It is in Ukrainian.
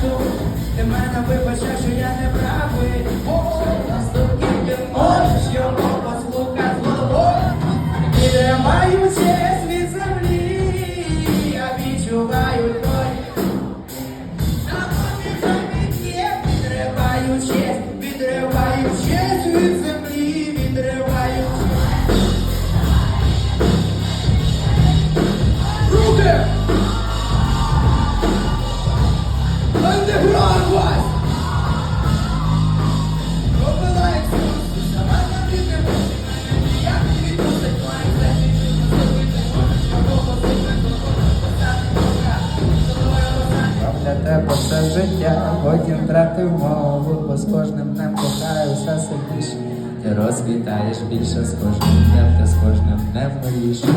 світу, ти мене вибачай, що я не правий. Наступки можеш його послухати злого. Підриваю через від землі, я відчуваю той. На поміж є, відриваючись, відриваючись. все життя, потім втратив мову, бо з кожним днем кохаю все сильніше. Ти розвітаєш більше з кожним днем, та з кожним днем миліше.